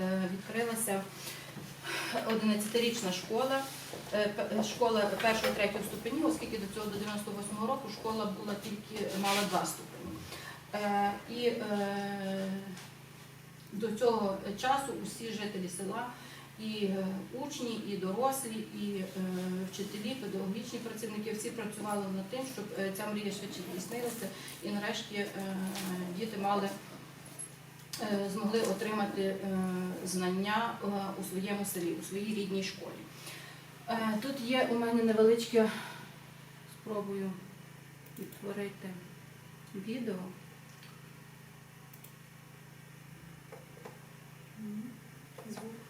е, відкрилася 11-річна школа, е, школа першого третього ступенів, оскільки до цього до 98-го року школа була тільки мала два ступені. Е, І е, до цього часу усі жителі села, і е, учні, і дорослі, і е, вчителі, педагогічні працівники всі працювали над тим, щоб е, ця мрія швидше здійснилася, і нарешті е, діти мали е, змогли отримати е, знання е, у своєму селі, у своїй рідній школі. Е, Тут є у мене невеличке, спробую відтворити відео. Звук.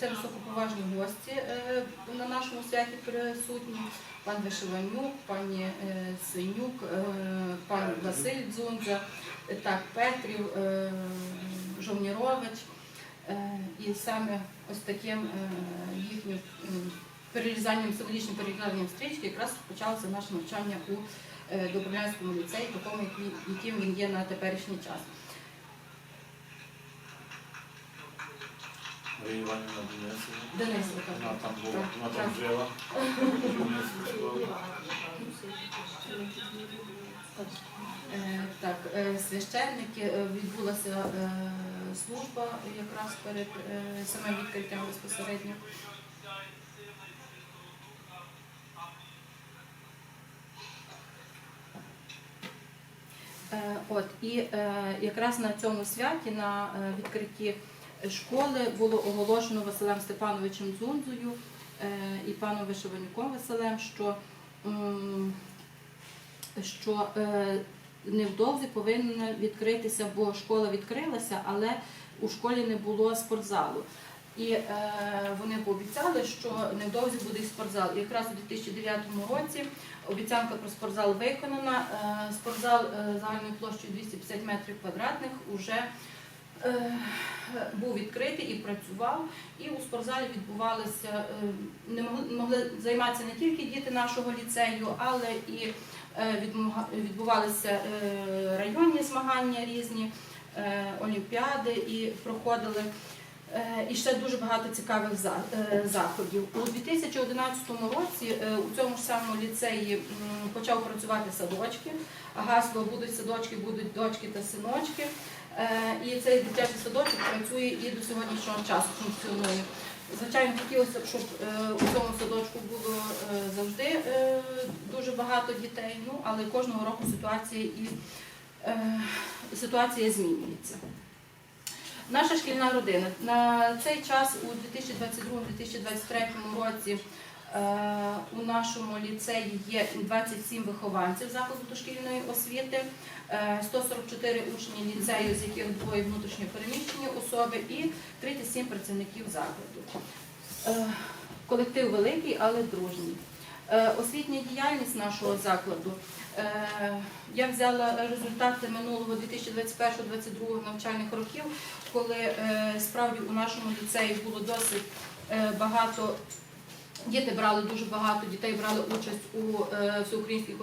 Це високоповажні гості е, на нашому святі присутні. Пан Вишиванюк, пані е, Синюк, е, пан Василь Дзунза, так, Петрів, Жовнірович. І саме ось таким їхнім перерізанням, символічним перерізанням стрічки якраз почалося наше навчання у Добров'янському ліцеї, такому, яким він є на теперішній час. Іванівна Денисова. Вона там була, вона там жила. Е, Так, е, священники, е, відбулася служба якраз перед самим відкриттям безпосередньо. От і якраз на цьому святі, на відкритті школи, було оголошено Василем Степановичем Дзунзою е, і паном Вишиванюком Василем, що, що е, невдовзі повинна відкритися, бо школа відкрилася, але у школі не було спортзалу. І е, вони пообіцяли, що невдовзі буде і спортзал. Якраз у 2009 році обіцянка про спортзал виконана. Спортзал е, загальною площею 250 метрів квадратних уже був відкритий і працював. І у спортзалі відбувалися, е, не могли, могли займатися не тільки діти нашого ліцею, але і е, відбувалися е, районні змагання різні, е, олімпіади і проходили. Е, І ще дуже багато цікавих е, заходів. У 2011 році е, у цьому ж самому ліцеї почав працювати садочки. Гасло будуть садочки, будуть дочки та синочки. Е, І цей дитячий садочок працює і до сьогоднішнього часу функціонує. Звичайно, хотілося б, щоб е, у цьому садочку було е, завжди дуже багато дітей, ну але кожного року ситуація і ситуація змінюється. Наша шкільна родина на цей час у 2022-2023 році у нашому ліцеї є 27 вихованців закладу дошкільної освіти, е, 144 учні ліцею, з яких двоє внутрішньо переміщені особи, і 37 працівників закладу. Е, Колектив великий, але дружній. Е, Освітня діяльність нашого закладу. Е, Я взяла результати минулого 2021-2022 навчальних років, коли е, справді у нашому ліцеї було досить е, багато. Діти брали дуже багато дітей брали участь у е, всеукраїнських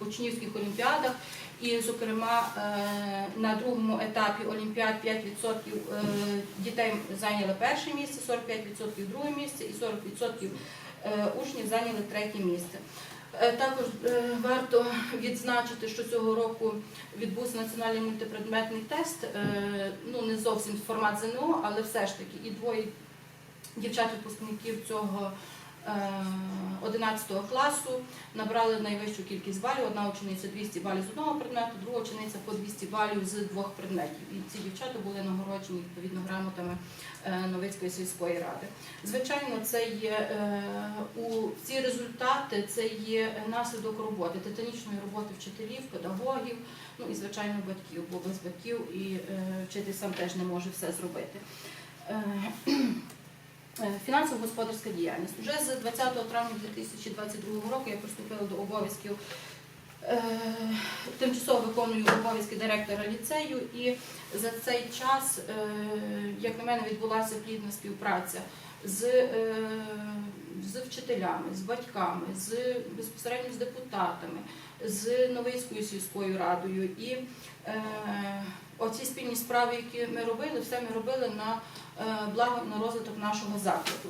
учнівських, олімпіадах. І, зокрема, е, на другому етапі олімпіад 5% е, дітей зайняли перше місце, 45% друге місце і 40% е, учнів зайняли третє місце. Також варто відзначити, що цього року відбувся національний мультипредметний тест. Ну не зовсім формат ЗНО, але все ж таки і двоє дівчат-випускників цього 11 класу набрали найвищу кількість балів. Одна учениця 200 балів з одного предмету, друга учениця по 200 балів з двох предметів. І ці дівчата були нагороджені відповідно грамотами е, Новицької сільської ради. Звичайно, це є е, у ці результати, це є наслідок роботи, титанічної роботи вчителів, педагогів, ну і звичайно батьків, бо без батьків і е, вчитель сам теж не може все зробити. Е, Фінансово-господарська діяльність. Уже з 20 травня 2022 року я приступила до обов'язків Е, Тимчасово виконую обов'язки директора ліцею, і за цей час, е, як на мене, відбулася плідна співпраця з, е, з вчителями, з батьками, з безпосередньо з депутатами, з Новийською сільською радою. І е, оці спільні справи, які ми робили, все ми робили на е, благо на розвиток нашого закладу.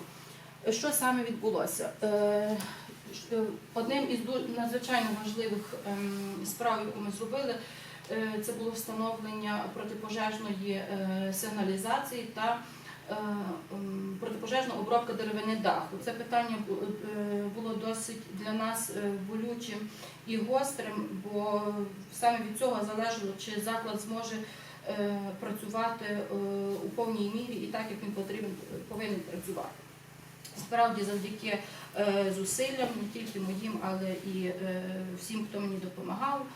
Що саме відбулося? Е, е, Одним із надзвичайно важливих ем, справ, яку ми зробили, це було встановлення протипожежної сигналізації та протипожежна обробка деревини даху. Це питання е, було досить для нас е, болючим і гострим, бо саме від цього залежало, чи заклад зможе е, працювати е, у повній мірі і так, як він потрібен повинен працювати. Справді, завдяки е, зусиллям, не тільки моїм, але і е, всім, хто мені допомагав.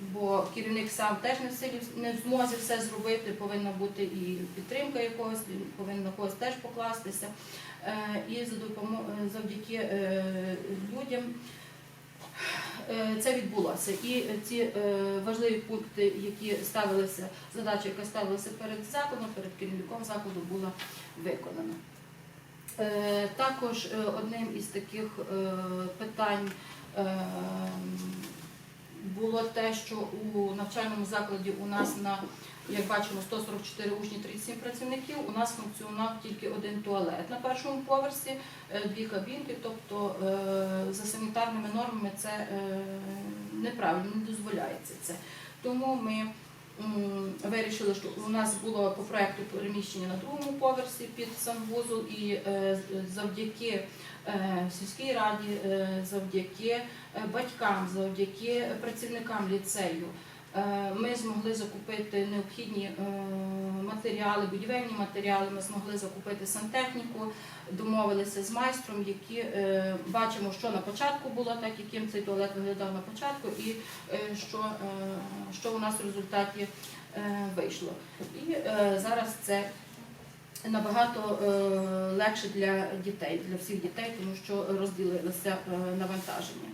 Бо керівник сам теж не в силі не в змозі все зробити, повинна бути і підтримка якогось, повинен на когось теж покластися. Е, І за е, завдяки е, людям це відбулося. І ці важливі пункти, які ставилися, задача, яка ставилася перед закладом, перед керівником закладу, була виконана. Також одним із таких питань було те, що у навчальному закладі у нас на, як бачимо, 144 учні, 37 працівників, у нас функціонував тільки один туалет на першому поверсі, е, дві кабінки, тобто е, за санітарними нормами це е, неправильно, не дозволяється це. Тому ми вирішили, що у нас було по проекту переміщення на другому поверсі під санвузол, і е, завдяки е, сільській раді, е, завдяки батькам, завдяки працівникам ліцею. Е, Ми змогли закупити необхідні е, матеріали, будівельні матеріали. Ми змогли закупити сантехніку, домовилися з майстром, які е, бачимо, що на початку було, так яким цей туалет виглядав на початку, і що, що у нас в результаті вийшло. І зараз це набагато легше для дітей, для всіх дітей, тому що розділилося навантаження.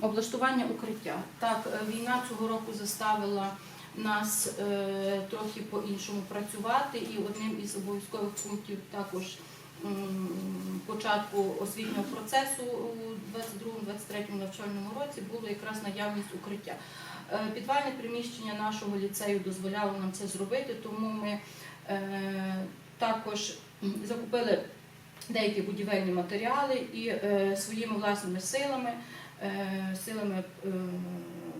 Облаштування укриття. Так, е, війна цього року заставила нас е, трохи по-іншому працювати, і одним із обов'язкових пунктів також початку освітнього процесу у 22-23 навчальному році було якраз наявність укриття. Е, Підвальне приміщення нашого ліцею дозволяло нам це зробити, тому ми також закупили деякі будівельні матеріали і е, своїми власними силами, е, силами е,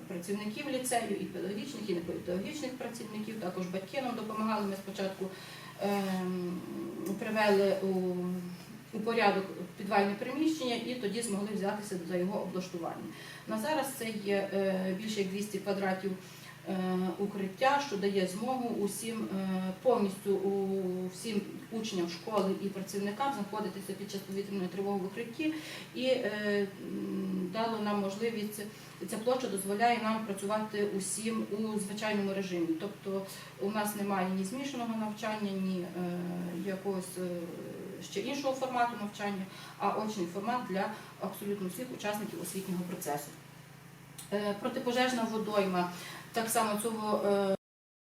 працівників ліцею, і педагогічних, і непедагогічних працівників, також батьки нам допомагали. Ми спочатку е, привели у, у порядок підвальне приміщення і тоді змогли взятися за його облаштування. На зараз це є більше як 200 квадратів укриття, що дає змогу усім е, повністю всім учням школи і працівникам знаходитися під час повітряної тривоги в укритті, і е, дало нам можливість. Ця площа дозволяє нам працювати усім у звичайному режимі. Тобто у нас немає ні змішаного навчання, ні е, якогось е, ще іншого формату навчання, а очний формат для абсолютно всіх учасників освітнього процесу. Е, Протипожежна водойма так само цього. е,